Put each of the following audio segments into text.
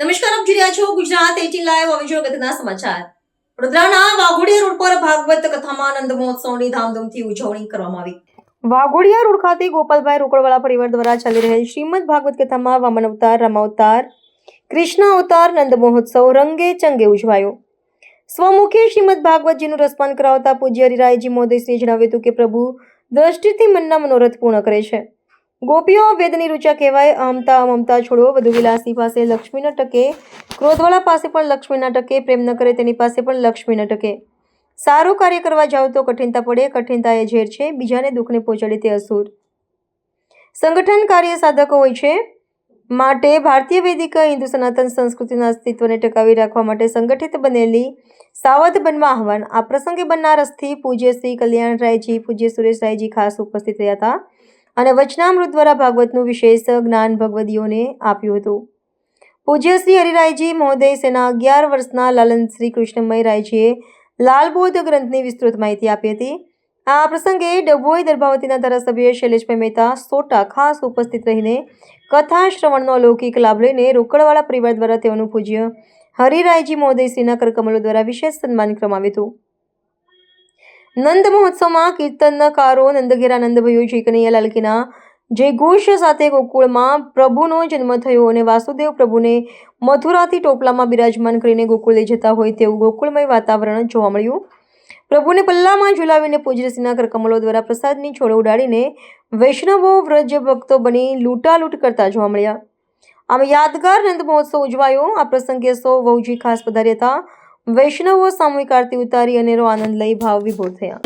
છો Gujarat at live. હવે જો અગત્યના સમાચાર. વડોદરાના વાઘોડિયા રોડ પર ભાગવત કથામાં આનંદ મહોત્સવની ધામધૂમથી ઉજવણી કરવામાં આવી. વાઘોડિયા રોડ ખાતે ગોપાલભાઈ રોકડવાળા પરિવાર દ્વારા ચાલી રહેલ શ્રીમદ ભાગવત કથામાં વામન અવતાર, રામ અવતાર, કૃષ્ણ અવતાર, નંદ મહોત્સવ રંગે ચંગે ઉજવાયો. સ્વમુખે શ્રીમદ ભાગવતજીનું રસપાન કરાવતા પૂજ્ય હરિરાયજી મોદયશ્રીએ જણાવ્યું હતું કે પ્રભુ દ્રષ્ટિથી મનના મનોરથ પૂર્ણ કરે છે. ગોપીઓ વેદની રૂચા કહેવાય, અમતા, અમમતા, છોડો વધુ વિલાસી પાસે લક્ષ્મી ન ટકે, ક્રોધવાળા પાસે પણ લક્ષ્મી ટકે, પ્રેમ ન કરે તેની પાસે પણ લક્ષ્મી ન ટકે. સારું કાર્ય કરવા જાઓ તો કઠિનતા પડે, કઠિનતા એ ઝેર છે, બીજાને દુઃખને પહોંચાડે તે અસુર. સંગઠન કાર્ય સાધકો હોય છે. માટે ભારતીય વૈદિક, હિન્દુ, સનાતન સંસ્કૃતિના અસ્તિત્વને ટકાવી રાખવા માટે સંગઠિત બનેલી, સાવધ બનવા આહવાન. આ પ્રસંગે બનારસથી પૂજ્ય શ્રી કલ્યાણરાયજી, પૂજ્ય સુરેશરાયજી ખાસ ઉપસ્થિત રહ્યા હતા. અને વચનામૃત દ્વારા ભાગવતનું વિશેષ જ્ઞાન ભગવદીઓને આપ્યું હતું. પૂજ્ય શ્રી હરિરાયજી મહોદય સેના અગિયાર વર્ષના લાલન શ્રી કૃષ્ણમય રાયજીએ લાલબોધ ગ્રંથની વિસ્તૃત માહિતી આપી હતી. આ પ્રસંગે ડભોઈ દર્ભાવતીના ધારાસભ્ય શૈલેષભાઈ મહેતા સોટા ખાસ ઉપસ્થિત રહીને કથા શ્રવણનો અલૌકિક લાભ લઈને રોકડવાળા પરિવાર દ્વારા તેઓનું પૂજ્ય હરિરાયજી મહોદયશ્રીના કરકમલો દ્વારા વિશેષ સન્માન કરવામાં આવ્યું હતું. નંદ મહોત્સવમાં કીર્તનકારો નંદઘેરા નંદભયો જય કનૈયા લાલકીના જે ઘોષ સાથે ગોકુળમાં પ્રભુનો જન્મ થયો અને વાસુદેવ પ્રભુને મથુરાથી ટોપલામાં બિરાજમાન કરીને ગોકુળ લઈ જતા હોય તેવું ગોકુળમય વાતાવરણ જોવા મળ્યું. પ્રભુને પલ્લામાં ઝુલાવીને પૂજ્યશ્રીના કરકમલો દ્વારા પ્રસાદની છોડો ઉડાડીને વૈષ્ણવો વ્રજ ભક્તો બની લૂંટાલૂંટ કરતા જોવા મળ્યા. આમ યાદગાર નંદ મહોત્સવ ઉજવાયો. આ પ્રસંગે સૌ વહુજી ખાસ પધાર્યા હતા. વૈષ્ણવો સામૂહિક આરતી ઉતારી અનેરો આનંદ લઈ ભાવ વિભોર થયા.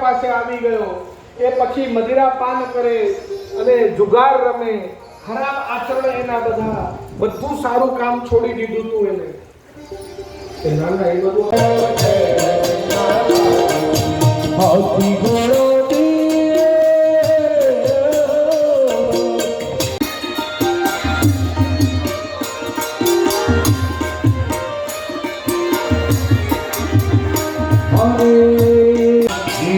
પાસે આવી ગયો. એ પછી મદિરા પાન કરે અને જુગાર રમે. ખરાબ આચરણ એના બધા. બધું સારું કામ છોડી દીધું તું એને. એ